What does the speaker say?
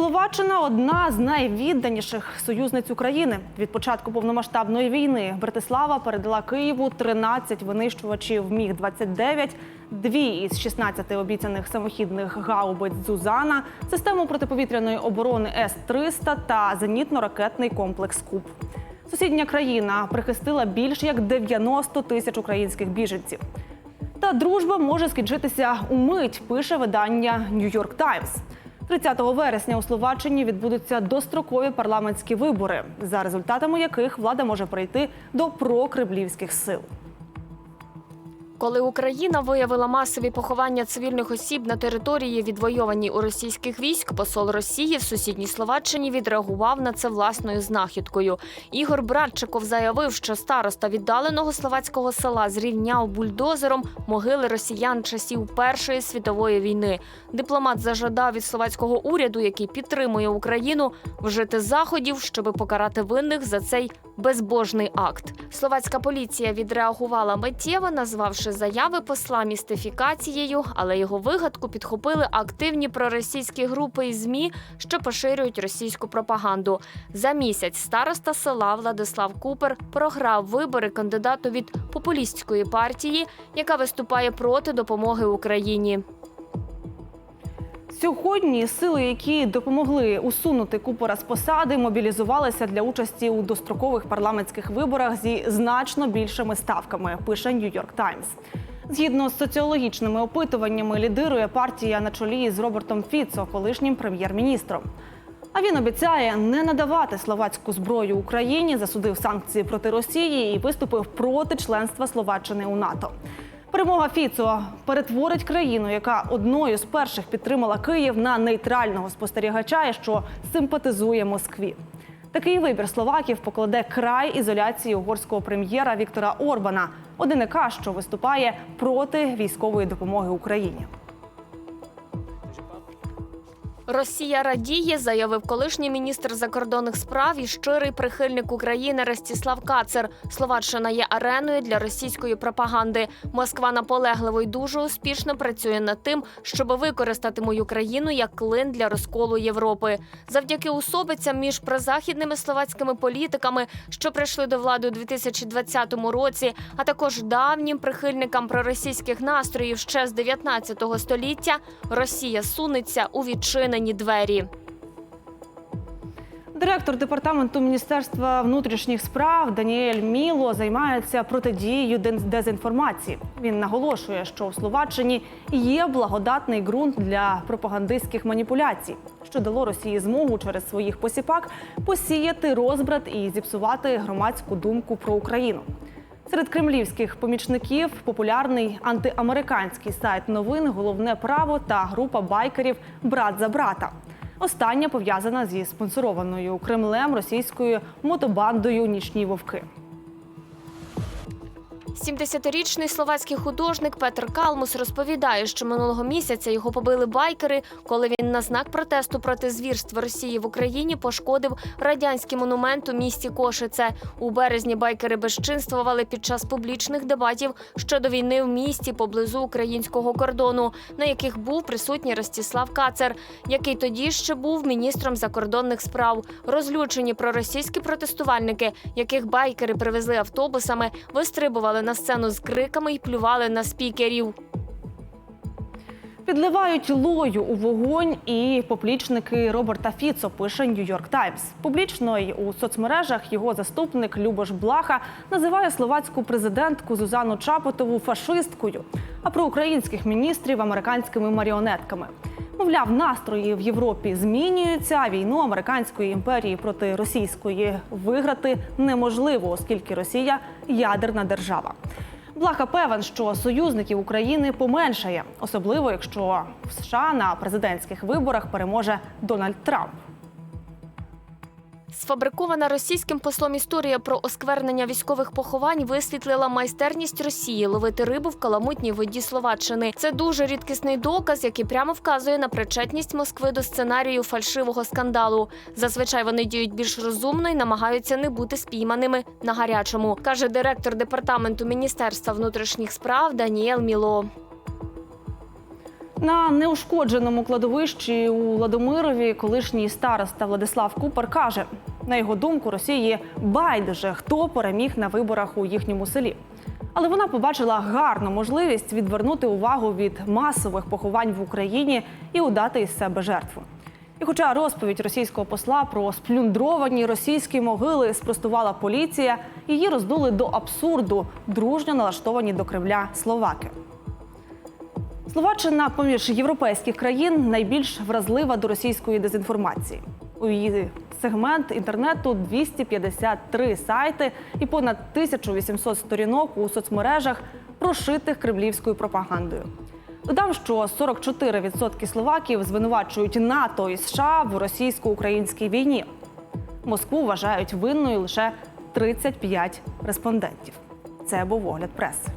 Словаччина одна з найвідданіших союзниць України. Від початку повномасштабної війни Братислава передала Києву 13 винищувачів Міг 29 дві із 16 обіцяних самохідних гаубиць Зузана, систему протиповітряної оборони С 300 та зенітно-ракетний комплекс Куб. Сусідня країна прихистила більш як 90 тисяч українських біженців. Та дружба може скінчитися у мить, пише видання Нью-Йорк Таймс. 30 вересня у Словаччині відбудуться дострокові парламентські вибори, за результатами яких влада може прийти до прокремлівських сил. Коли Україна виявила масові поховання цивільних осіб на території, відвойованій у російських військ, посол Росії в сусідній Словаччині відреагував на це власною знахідкою. Ігор Братчиков заявив, що староста віддаленого словацького села зрівняв бульдозером могили росіян часів Першої світової війни. Дипломат зажадав від словацького уряду, який підтримує Україну, вжити заходів, щоб покарати винних за цей безбожний акт. Словацька поліція відреагувала миттєво, назвавши заяви посла містифікацією, але його вигадку підхопили активні проросійські групи і змі, що поширюють російську пропаганду. За місяць староста села Владислав Купер програв вибори кандидату від популістської партії, яка виступає проти допомоги Україні. Сьогодні сили, які допомогли усунути купора з посади, мобілізувалися для участі у дострокових парламентських виборах зі значно більшими ставками. Пише Нью-Йорк Таймс. Згідно з соціологічними опитуваннями, лідирує партія на чолі з Робертом Фіцо, колишнім прем'єр-міністром. А він обіцяє не надавати словацьку зброю Україні, засудив санкції проти Росії і виступив проти членства Словаччини у НАТО. Перемога Фіцо перетворить країну, яка одною з перших підтримала Київ на нейтрального спостерігача, що симпатизує Москві. Такий вибір словаків покладе край ізоляції угорського прем'єра Віктора Орбана, одиника, що виступає проти військової допомоги Україні. Росія радіє, заявив колишній міністр закордонних справ і щирий прихильник України Ростіслав Кацер. Словаччина є ареною для російської пропаганди. Москва наполегливо й дуже успішно працює над тим, щоб використати мою країну як клин для розколу Європи. Завдяки усобицям між прозахідними словацькими політиками, що прийшли до влади у 2020 році, а також давнім прихильникам проросійських настроїв ще з 19 століття, Росія сунеться у відчинені двері. Директор департаменту Міністерства внутрішніх справ Даніель Міло займається протидією дез- дезінформації. Він наголошує, що у Словаччині є благодатний ґрунт для пропагандистських маніпуляцій, що дало Росії змогу через своїх посіпак посіяти розбрат і зіпсувати громадську думку про Україну. Серед кремлівських помічників популярний антиамериканський сайт новин Головне право та група байкерів Брат за брата. Остання пов'язана зі спонсорованою Кремлем російською мотобандою Нічні вовки. 70-річний словацький художник Петр Калмус розповідає, що минулого місяця його побили байкери, коли він на знак протесту проти звірств Росії в Україні пошкодив радянський монумент у місті Кошице. У березні байкери безчинствували під час публічних дебатів щодо війни в місті поблизу українського кордону, на яких був присутній Ростіслав Кацер, який тоді ще був міністром закордонних справ. Розлючені проросійські протестувальники, яких байкери привезли автобусами, вистрибували на сцену з криками і плювали на спікерів. Підливають лою у вогонь і поплічники Роберта Фіцо, пише Нью-Йорк Таймс. Публічно й у соцмережах його заступник Любош Блаха називає словацьку президентку Зузану Чапотову фашисткою, а про українських міністрів американськими маріонетками. Мовляв, настрої в Європі змінюються. Війну американської імперії проти російської виграти неможливо, оскільки Росія ядерна держава. Блаха певен, що союзників України поменшає, особливо якщо в США на президентських виборах переможе Дональд Трамп. Сфабрикована російським послом історія про осквернення військових поховань висвітлила майстерність Росії ловити рибу в каламутній воді Словаччини. Це дуже рідкісний доказ, який прямо вказує на причетність Москви до сценарію фальшивого скандалу. Зазвичай вони діють більш розумно і намагаються не бути спійманими на гарячому, каже директор департаменту Міністерства внутрішніх справ Даніел Міло. На неушкодженому кладовищі у Ладомирові колишній староста Владислав Купер каже: на його думку, Росії байдуже, хто переміг на виборах у їхньому селі. Але вона побачила гарну можливість відвернути увагу від масових поховань в Україні і удати із себе жертву. І хоча розповідь російського посла про сплюндровані російські могили спростувала поліція, її роздули до абсурду дружньо налаштовані до Кремля словаки. Словаччина поміж європейських країн найбільш вразлива до російської дезінформації. У її сегмент інтернету 253 сайти і понад 1800 сторінок у соцмережах, прошитих кремлівською пропагандою. Додам, що 44% словаків звинувачують НАТО і США в російсько-українській війні. Москву вважають винною лише 35 респондентів. Це був огляд преси.